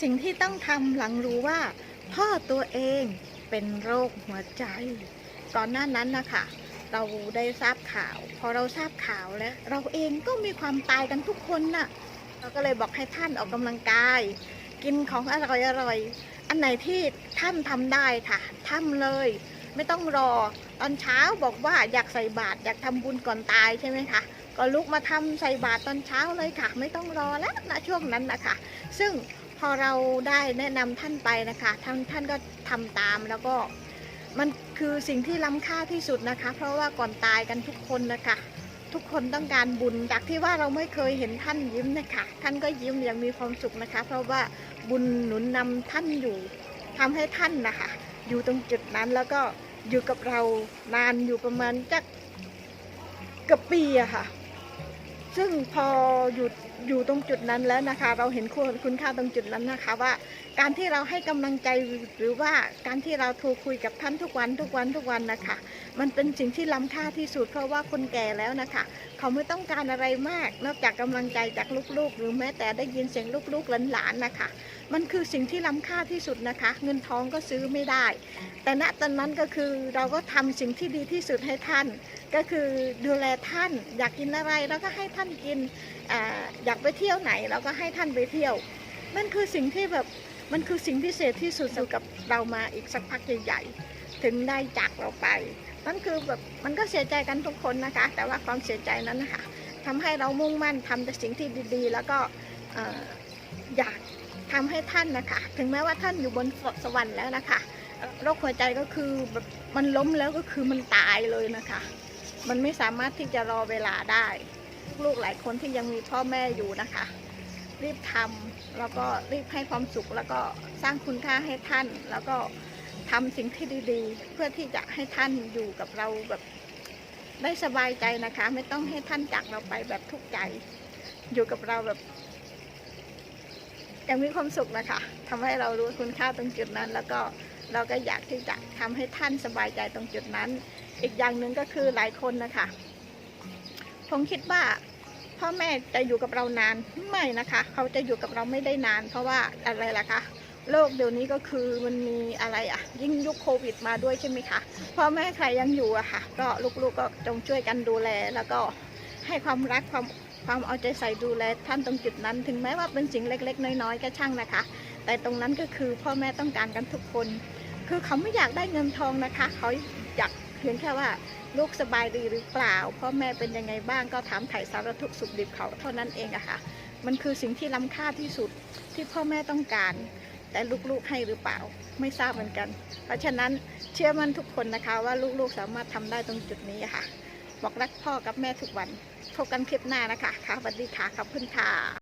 สิ่งที่ต้องทำหลังรู้ว่า พ่อตัวเองเป็นโรคหัวใจ ก่อนหน้านั้นนะคะเราได้ทราบข่าว พอเราทราบข่าวแล้ว เราเองก็มีความตายกันทุกคนน่ะเราก็เลยบอกให้ท่านออกกำลังกาย กินของอร่อยอร่อยอันไหนที่ท่านทำได้ค่ะทำเลย ไม่ต้องรอตอนเช้าบอกว่าอยากใส่บาตรอยากทำบุญก่อนตายใช่ไหมคะก็ลุกมาทำใส่บาตรตอนเช้าเลยค่ะ ไม่ต้องรอแล้วนะช่วงนั้นนะคะซึ่ง พอเราได้แนะนำท่านไปนะคะท่านท่านก็ทำตามแล้วก็มันคือสิ่งที่ล้ำค่าที่สุดนะคะ เพราะว่าก่อนตายกันทุกคนนะคะ ทุกคนต้องการบุญจากที่ว่าเราไม่เคยเห็นท่านยิ้มนะคะ ท่านก็ยิ้มอย่างมีความสุขนะคะ เพราะว่าบุญหนุนนำท่านอยู่ทำให้ท่านนะคะ อยู่ตรงจุดนั้นแล้วก็อยู่กับเรานานอยู่ประมาณจักเกับปีอะค่ะ ซึ่งพออยู่อยู่ตรงจุดนั้นแล้วนะคะ เราเห็นคุณค่าตรงจุดนั้นนะคะว่า การที่เราให้กำลังใจหรือว่าการที่เราโทรคุยกับท่านทุกวันทุกวันทุกวันนะคะ มันเป็นสิ่งที่ล้ำค่าที่สุดเพราะว่าคนแก่แล้วนะคะ เขาไม่ต้องการอะไรมาก นอกจากกำลังใจจากลูกๆ หรือแม้แต่ได้ยินเสียงลูกๆหลานๆนะคะมันคือสิ่งที่ล้ำค่าที่สุดนะคะ เงินทองก็ซื้อไม่ได้ แต่ณตอนนั้นก็คือเราก็ทำสิ่งที่ดีที่สุดให้ท่าน ก็คือดูแลท่าน อยากกินอะไรเราก็ให้ท่านกินออยากไปเที่ยวไหนเราก็ให้ท่านไปเที่ยวมันคือสิ่งที่แบบมันคือสิ่งพิเศษที่สุดอยู่กับเรามาอีกสักพักใหญ่ๆถึงได้จากเราไปนั่นคือแบบมันก็เสียใจกันทุกคนนะคะ แต่ว่าความเสียใจนั้นนะคะทำให้เรามุ่งมั่นทำแต่สิ่งที่ดีๆ แล้วก็ออยาก ทำให้ท่านนะคะ ถึงแม้ว่าท่านอยู่บนสวรรค์แล้วนะคะโรคหัวใจก็คือแบบมันล้มแล้วก็คือมันตายเลยนะคะ มันไม่สามารถที่จะรอเวลาได้ ลูกหลายคนที่ยังมีพ่อแม่อยู่นะคะ รีบทำแล้วก็รีบให้ความสุขแล้วก็สร้างคุณค่าให้ท่าน แล้วก็ทำสิ่งที่ดีๆ เพื่อที่จะให้ท่านอยู่กับเราแบบได้สบายใจนะคะ ไม่ต้องให้ท่านจากเราไปแบบทุกข์ใจ อยู่กับเราแบบ ยังมีความสุขนะคะทำให้เรารู้คุณค่าตรงจุดนั้น แล้วก็เราก็อยากที่จะทำให้ท่านสบายใจตรงจุดนั้น อีกอย่างหนึ่งก็คือหลายคนนะคะผมคิดว่าพ่อแม่จะอยู่กับเรานานไม่นะคะ เขาจะอยู่กับเราไม่ได้นาน เพราะว่าอะไรล่ะคะโลกเดี๋ยวนี้ก็คือมันมีอะไรอะยิ่งยุคโควิดมาด้วยใช่ไหมคะพ่อแม่ใครยังอยู่อะค่ะ ก็ลูกๆก็จงช่วยกันดูแล แล้วก็ให้ความรักความ ความเอาใจใส่ดูแลท่านตรงจุดนั้น ถึงแม้ว่าเป็นสิ่งเล็ก ๆ น้อยๆก็ช่างนะคะ แต่ตรงนั้นก็คือพ่อแม่ต้องการกันทุกคน คือเขาไม่อยากได้เงินทองนะคะ เขาอยากเพียงแค่ว่าลูกสบายดีหรือเปล่า พ่อแม่เป็นยังไงบ้างก็ถามไถ่สารทุกข์สุขดิบเขาเท่านั้นเองอะค่ะ มันคือสิ่งที่ล้ำค่าที่สุดที่พ่อแม่ต้องการ แต่ลูกๆให้หรือเปล่าไม่ทราบเหมือนกัน เพราะฉะนั้นเชื่อมั่นทุกคนนะคะว่าลูกๆสามารถทำได้ตรงจุดนี้ค่ะ บอกรักพ่อกับแม่ทุกวัน พบกันคลิปหน้านะคะค่ะสวัสดีค่ะขอบคุณค่ะ